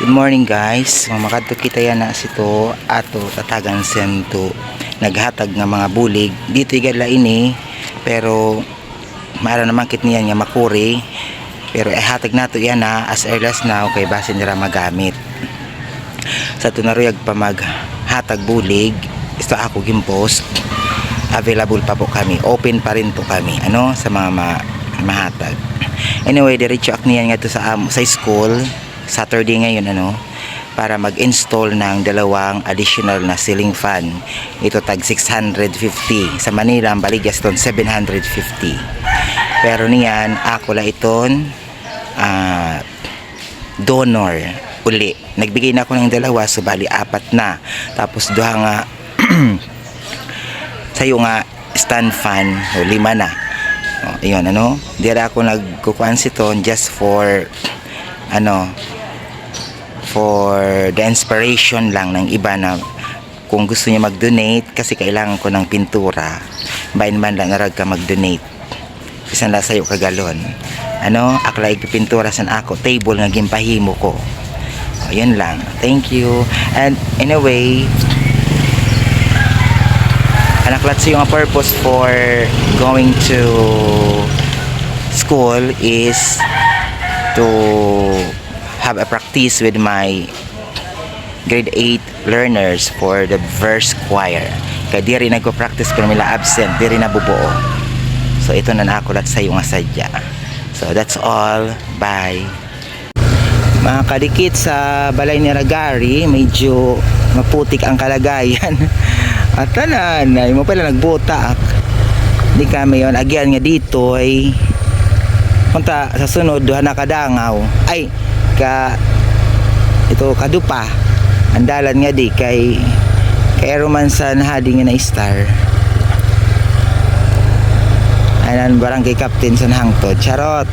Good morning guys. Mamakadto kita yan na sito ato tatagan sento naghatag nga mga bulig. Dito igala ini pero mara naman kit niya nga makuri. Pero ihatag nato yan na as early as now kay basin nila magamit. Sa tunaruyag pa maghatag bulig ito ako gimpost. Available pa po kami. Open pa rin po kami ano sa mga ma- mahatag. Anyway diretso ak niyan nga to sa am- sa school Saturday ngayon ano para mag-install ng dalawang additional na ceiling fan. Ito tag 650 sa Manila ang Baligya ton 750 pero niyan ako la iton ah, donor uli. Nagbigay na ako ng dalawa so bali apat na. Tapos duha nga sayo nga stand fan o lima na. O, yun ano dira ako nagkukuan siton just for ano for the inspiration lang ng iba na kung gusto niya mag-donate kasi kailangan ko ng pintura bain man lang narag ka mag-donate. Isang la sayo kagalon. Ano? Akla ipipintura san ako. Table nga gimpahimo ko. O, yun lang. Thank you. And anyway anak let's yung purpose for going to school is to have a practice with my grade 8 learners for the verse choir. Kaya di rin nagko-practice pero nila absent di rin nabubuo. So ito na nakulat sa yung sadya. So that's all. Bye. Mga kadikit sa balay ni Ragari medyo maputik ang kalagayan. At tanan ay mo pala nagbutak di kami yon agyan nga dito ay punta sa sunod duha na kadangaw ay ka ito kadupa. Andalan nga di kay kay romansan hadi nga na star anan barangay captain sa hangtod. Charot!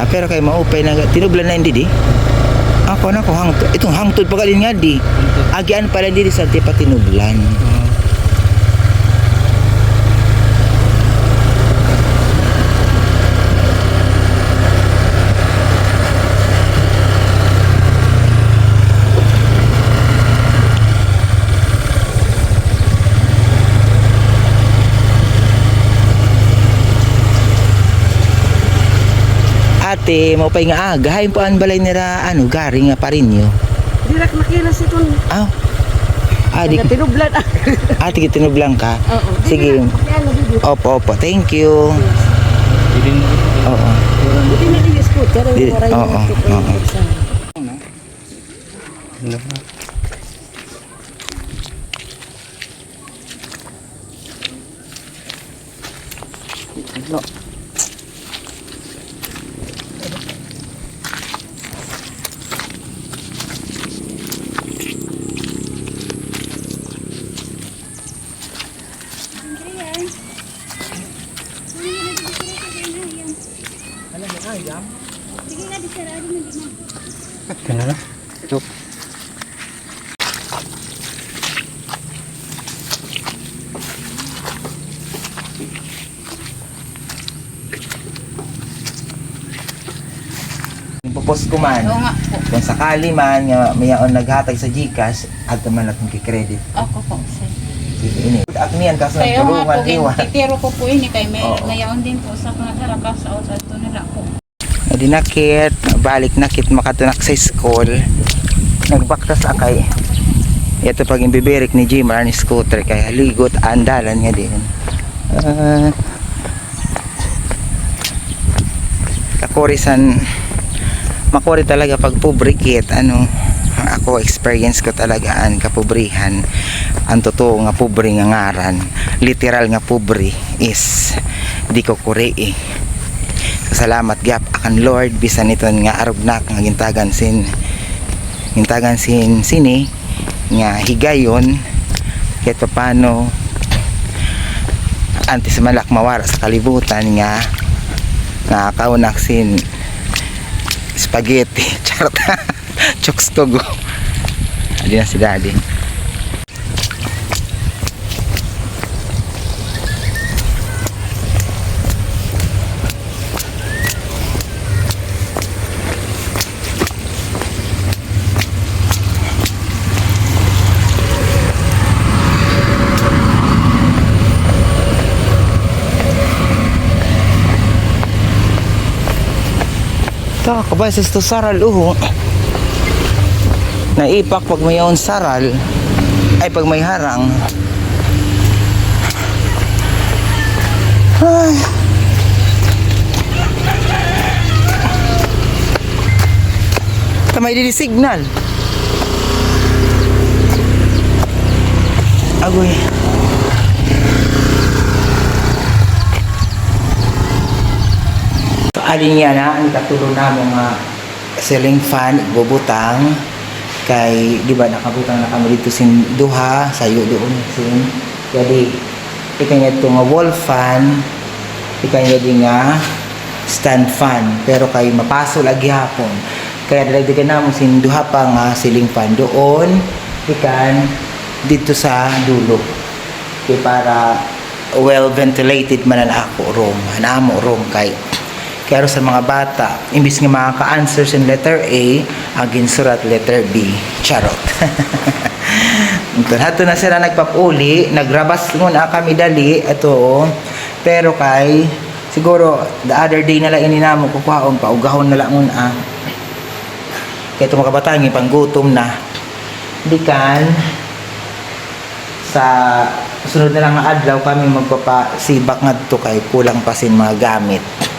Ah, pero kay maupay na tinublan na hindi di? Ako na ko hangtod. Itong hangtod pagalin nga di. Agian pala di sa tipa tinublan ate maupay nga aga. Hayin po ang balay nira ano garing nga pa rin nyo Dirak makilas itong aw ah. Di tinublan. ate tinublan ka? Oo. sige. video. opo opo. Thank you. Oo. Buti na din scooter. Oo, mo ito oo. sa No. Kena na. Ito. Pupos ko man. Oo nga po. Kung sakali man nga mayaon naghatag sa GCash, ato man akong kikredit. Ako po, sir. Sige ini. Ak niyan kaso Kaya nga po, tulungan iwa. titiro ko po ini kay may Oo. mayaon din po sa nagharaka sa outside to nila po. Adi nakit, balik nakit makatunak sa school. Nagbaktas akay. Ito pag imbibirik ni Jim ni scooter kay haligot andalan nga din. Ah. kakurisan makuri talaga pag pubrikit ano ako experience ko talaga ang kapobrihan ang totoo nga pobre nga ngaran literal nga pobre is di ko kuri eh salamat gap. Akan Lord bisan niton nga arugnak nga gintagan sin gintagan sin sini nga higayon. Kahit papano antes malak mawara sa kalibutan nga nga kaunak sin spaghetti. Charot. Chokes ko go. Adi na si daddy Kabay sa ito saral uho. Naipak pag may yaon saral. Ay, pag may harang. Ay. Tamay din signal. Agoy. Alin niya na, ang katulong na mga ceiling fan, bubutang. Kay, di ba, nakabutang na kami dito sin duha, sayo doon sin. Jadi, ikanya ito nga wall fan, ikanya di nga stand fan. Pero kay mapaso lagi hapon. Kaya dalagdagan na mo sin duha pa nga ceiling fan doon, ikan dito sa dulo. Kay para well ventilated man ang ako room, anamo room kay kaya sa mga bata, imbis nga makaka-answer sa letter A, ang ginsurat letter B. Charot. Ito, hato na sila nagpapuli, nagrabas muna kami dali, ito, oh. pero kay, siguro, the other day na lang ininamo kukuhaon, paugahon na lang muna. Kaya ito mga kabataan, panggutom na. Di kan, sa sunod na lang adlaw kami magpapasibak nga to kay kulang pa sin mga gamit.